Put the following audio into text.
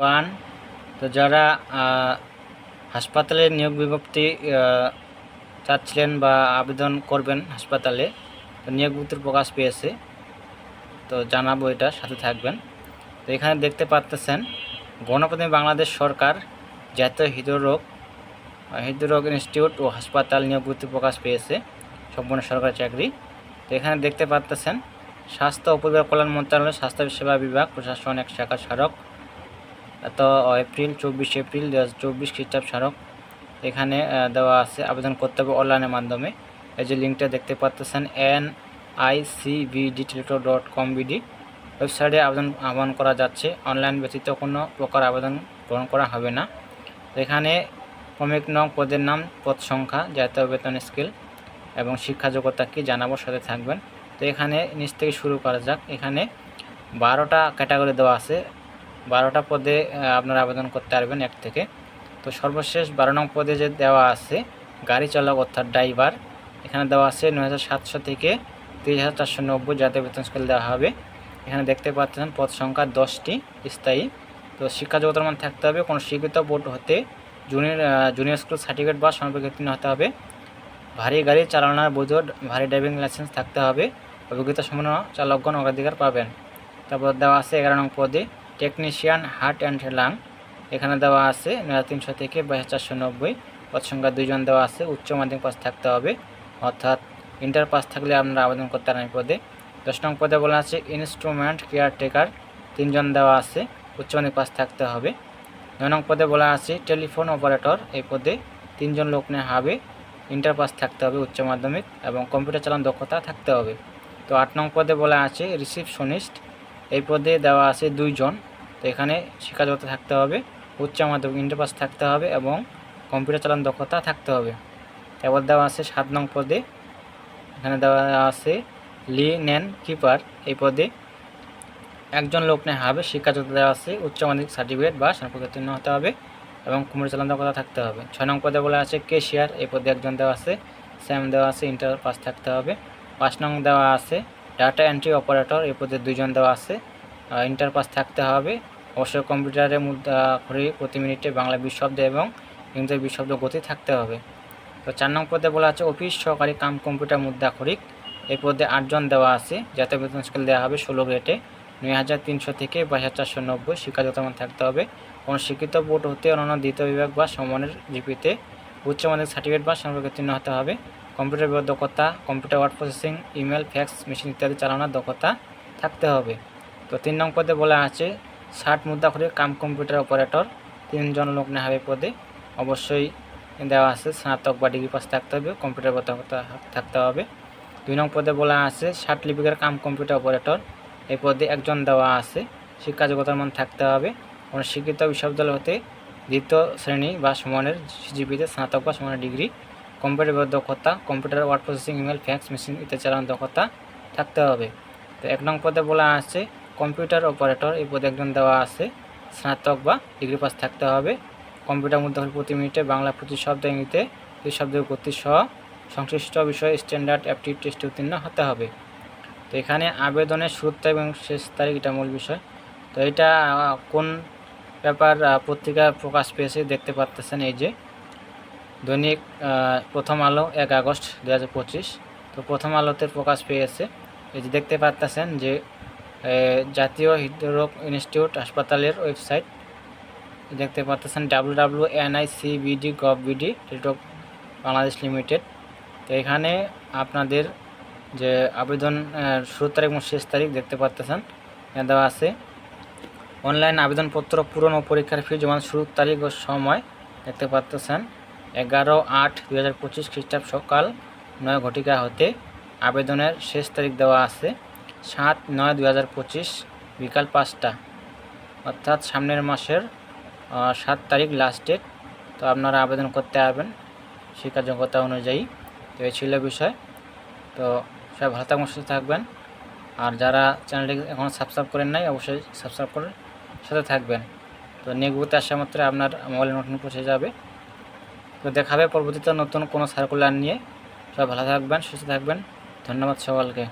One তো যারা হাসপাতালে নিয়োগ বিজ্ঞপ্তি চাচ্ছিলেন বা আবেদন করবেন হাসপাতালে, তো নিয়োগ বিজ্ঞপ্তির প্রকাশ পেয়েছে। তো জানাব এটা, সাথে থাকবেন। তো এখানে দেখতে পাচ্তেছেন গণপ্রতিনিধি বাংলাদেশ সরকার জাতীয় হৃদরোগ হৃদরোগ ইনস্টিটিউট ও হাসপাতাল নিয়োগ বিজ্ঞপ্তি প্রকাশ পেয়েছে, সম্পূর্ণ সরকারি চাকরি। তো এখানে দেখতে পাচ্তেছেন স্বাস্থ্য ও পরিবার কল্যাণ মন্ত্রণালয়, স্বাস্থ্য সেবা বিভাগ, প্রশাসন, এক শাখা স্মারক তো, এপ্রিল, চব্বিশ এপ্রিল দু হাজার চব্বিশ খ্রিস্টাব্দ স্মারক। এখানে দেওয়া আছে আবেদন করতে হবে অনলাইনের মাধ্যমে। এই যে লিঙ্কটা দেখতে পাচ্ছেন N I C BD teletalk dot com BD ওয়েবসাইটে আবেদন আহ্বান করা যাচ্ছে। অনলাইন ব্যতীত কোনো প্রকার আবেদন গ্রহণ করা হবে না। এখানে ক্রমিক নং পদের নাম, পদ সংখ্যা, জাতীয় বেতন স্কেল এবং শিক্ষা যোগ্যতা কি জানাব সাথে থাকবেন। তো এখানে নিচ থেকে শুরু করা যাক। এখানে বারোটা ক্যাটাগরি দেওয়া আছে। বারোটা পদে আপনারা আবেদন করতে পারবেন এক থেকে। তো সর্বশেষ বারো নং পদে যে দেওয়া আছে, গাড়ি চালক অর্থাৎ ড্রাইভার, এখানে দেওয়া আছে নয় হাজার সাতশো থেকে তিরিশ হাজার চারশো নব্বই জাতীয় বেতন স্কেল দেওয়া হবে। এখানে দেখতে পাচ্ছেন পদ সংখ্যা দশটি, স্থায়ী। তো শিক্ষা যোগ্যতার মান থাকতে হবে, কোনো স্বীকৃত বোর্ড হতে জুনিয়র জুনিয়র স্কুল সার্টিফিকেট বা সমর্পিত হতে হবে। ভারী গাড়ি চালানোর বৈধ ভারী ড্রাইভিং লাইসেন্স থাকতে হবে। অভিজ্ঞতা সম্পন্ন চালকগণ অগ্রাধিকার পাবেন। তারপর দেওয়া আছে এগারো নং পদে টেকনিশিয়ান হার্ট অ্যান্ড লাং এখানে দেওয়া আছে নয় তিনশো থেকে বাইশ চারশো নব্বই পদ সংখ্যা দুইজন দেওয়া আছে, উচ্চ মাধ্যমিক পাস থাকতে হবে। অর্থাৎ ইন্টার পাস থাকলে আপনারা আবেদন করতে পারেন পদে। দশ নং পদে বলা আছে ইনস্ট্রুমেন্ট কেয়ারটেকার তিনজন দেওয়া আছে, উচ্চ মাধ্যমিক পাস থাকতে হবে। নয় নং পদে বলা আছে টেলিফোন অপারেটর এই পদে তিনজন লোক নেওয়া হবে ইন্টার পাস থাকতে হবে উচ্চ মাধ্যমিক এবং কম্পিউটার চালান দক্ষতা থাকতে হবে। তো আট নং পদে বলা আছে রিসিপশনিস্ট এই পদে দেওয়া আছে দুইজন। তো এখানে শিক্ষাযোগ্যতা থাকতে হবে, উচ্চ মাধ্যমিক ইন্টার পাস থাকতে হবে এবং কম্পিউটার চালান দক্ষতা থাকতে হবে। তারপর দেওয়া আছে সাত নং পদে। এখানে দেওয়া আছে, লি নেন কিপার। এই পদে একজন লোক নেওয়া হবে শিক্ষাযোগ্যতা দেওয়া আছে উচ্চ মাধ্যমিক সার্টিফিকেট বা স্নাতকোত্তীর্ণ হতে হবে এবং কুমড়ো চালান দক্ষতা থাকতে হবে। ছয় নং পদে বলা আছে, কেশিয়ার। এই পদে একজন দেওয়া আছে, স্যাম দেওয়া আছে ইন্টার পাস থাকতে হবে। পাঁচ নং দেওয়া আছে ডাটা এন্ট্রি অপারেটর, এই পদে দুইজন দেওয়া আছে। ইন্টার পাস থাকতে হবে। অবশ্যই কম্পিউটারের মুদ্রা করে প্রতি মিনিটে বাংলা বিশ এবং ইংরেজি বিশ গতি থাকতে হবে। তো চার নং পদে বলা আছে, অফিস সহকারী কাম কম্পিউটার মুদ্রাক্ষরিক এই পদে আটজন দেওয়া আছে। জাতীয় বেতন স্কেল দেওয়া হবে ষোলো গ্রেডে। নয় হাজার তিনশো থেকে বাইশ হাজার চারশো নব্বই শিক্ষাগত মান থাকতে হবে। কোনো শিক্ষিত বোর্ড হতে অন্যান্য দ্বিতীয় বিভাগ বা সমানের জিপিতে উচ্চ মাধ্যমিক সার্টিফিকেট বা সমর্পোত্তীর্ণ হতে হবে। কম্পিউটার বিভাগ দক্ষতা, computer word processing, email, fax, machine ইত্যাদি চালানোর দক্ষতা থাকতে হবে। তো তিন নং পদে বলা আছে, ষাট মুদ্রা করে কাম কম্পিউটার অপারেটর, তিনজন লোক নেওয়া হবে পদে। অবশ্যই দেওয়া আছে, স্নাতক বা ডিগ্রি পাস থাকতে হবে, কম্পিউটার দক্ষতা থাকতে হবে। দুই নং পদে বলা আছে, ষাট লিপিকার কাম কম্পিউটার অপারেটর, এই পদে একজন দেওয়া আছে শিক্ষা যোগ্যতার মান থাকতে হবে। কোনো শিক্ষিত বিশ্ববিদ্যালয় হতে দ্বিতীয় শ্রেণি বা সমানের জিপিতে স্নাতক বা সমানের ডিগ্রি কম্পিউটার দক্ষতা computer word processing email fax machine ইত্যাদি চালানোর দক্ষতা থাকতে হবে। তো এক নং পদে বলা আছে কম্পিউটার অপারেটর এই পদে একজন দেওয়া আছে স্নাতক বা ডিগ্রি পাস থাকতে হবে। কম্পিউটার মধ্যে প্রতি মিনিটে বাংলা প্রতি শব্দ ইংরেজিতে দুই শব্দের গতি সহ সংশ্লিষ্ট বিষয়ে স্ট্যান্ডার্ড অ্যাপটিভ টেস্টে উত্তীর্ণ হতে হবে। তো এখানে আবেদনের শুরু তারিখ এবং শেষ তারিখ এটা মূল বিষয়। তো এটা কোন আহ, পত্রিকা প্রকাশ পেয়েছে দেখতে পাচ্তেছেন এই যে দৈনিক প্রথম আলো এক আগস্ট দু হাজার পঁচিশ। তো প্রথম আলোতে প্রকাশ পেয়েছে। এই যে দেখতে পাচ্তেছেন যে জাতীয় হৃদরোগ ইনস্টিটিউট হাসপাতালের ওয়েবসাইট। দেখতে পাচ্তেছেন W W NICBD gov BD teletalk Bangladesh limited. তো এখানে আপনাদের যে আবেদন শুরু তারিখ এবং শেষ তারিখ দেখতে পাচ্তেছেন এখানে দেওয়া আছে, অনলাইন আবেদনপত্র পূরণ ও পরীক্ষার ফি জমা শুরুর তারিখ ও সময়। দেখতে পাচ্তেছেন এগারো আট দু হাজার পঁচিশ খ্রিস্টাব্দ সকাল নয় ঘটিকা হতে আবেদনের শেষ তারিখ দেওয়া আছে। সাত নয় দু হাজার পঁচিশ বিকাল পাঁচটা। অর্থাৎ সামনের মাসের সাত তারিখ লাস্ট ডেট তো আপনারা আবেদন করতে পারবেন যোগ্যতা অনুযায়ী। তো এই ছিল বিষয়। তো সবাই ভালো থাকবেন, সুস্থ থাকবেন। আর যারা চ্যানেলটি এখনও সাবস্ক্রাইব করেন নাই, অবশ্যই সাবস্ক্রাইব করে সাথে থাকবেন। তো নিয়োগতে আসা মাত্র আপনার মোবাইলে নোটিফিকেশন পৌঁছে যাবে। তো দেখাবে পরবর্তীতে নতুন কোনো সার্কুলার নিয়ে। সবাই ভালো থাকবেন সুস্থ থাকবেন। ধন্যবাদ সকলকে